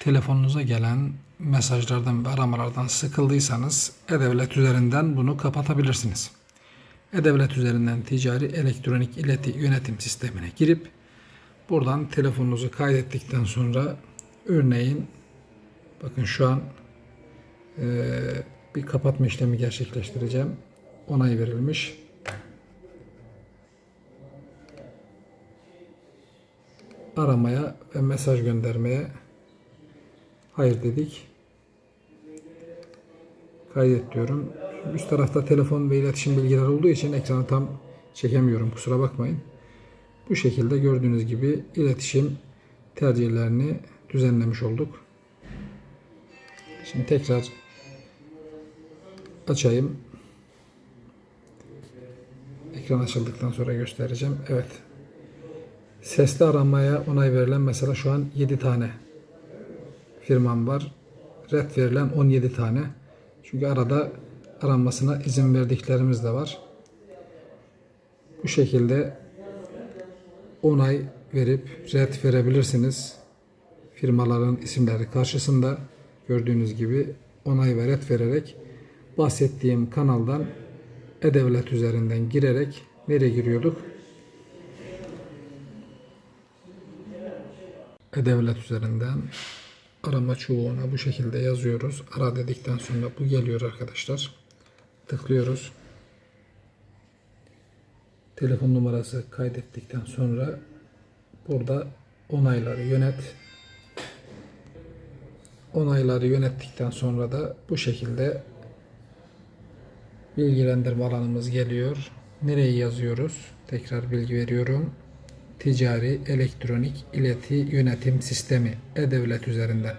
telefonunuza gelen mesajlardan ve aramalardan sıkıldıysanız E-Devlet üzerinden bunu kapatabilirsiniz. E-Devlet üzerinden ticari elektronik ileti yönetim sistemine girip buradan telefonunuzu kaydettikten sonra örneğin bakın şu an eee, bir kapatma işlemi gerçekleştireceğim. Onay verilmiş. aramaya ve mesaj göndermeye hayır dedik. Kaydet diyorum. Üst tarafta telefon ve iletişim bilgileri olduğu için ekranı tam çekemiyorum. Kusura bakmayın. Bu şekilde gördüğünüz gibi iletişim tercihlerini düzenlemiş olduk. Şimdi tekrar açayım. Ekran açıldıktan sonra göstereceğim. Evet. Sesli aramaya onay verilen mesela şu an 7 tane firmam var. Red verilen 17 tane. Çünkü arada aranmasına izin verdiklerimiz de var. Bu şekilde onay verip red verebilirsiniz. Firmaların isimleri karşısında gördüğünüz gibi onay ve red vererek bahsettiğim kanaldan e-devlet üzerinden girerek nereye giriyorduk? E-Devlet üzerinden arama çubuğuna bu şekilde yazıyoruz. Ara dedikten sonra bu geliyor arkadaşlar. Tıklıyoruz. Telefon numarası kaydettikten sonra burada onayları yönet. Onayları yönettikten sonra da bu şekilde bilgilendirme alanımız geliyor. Nereye yazıyoruz? Tekrar bilgi veriyorum. Ticari Elektronik İleti Yönetim Sistemi E-Devlet üzerinden.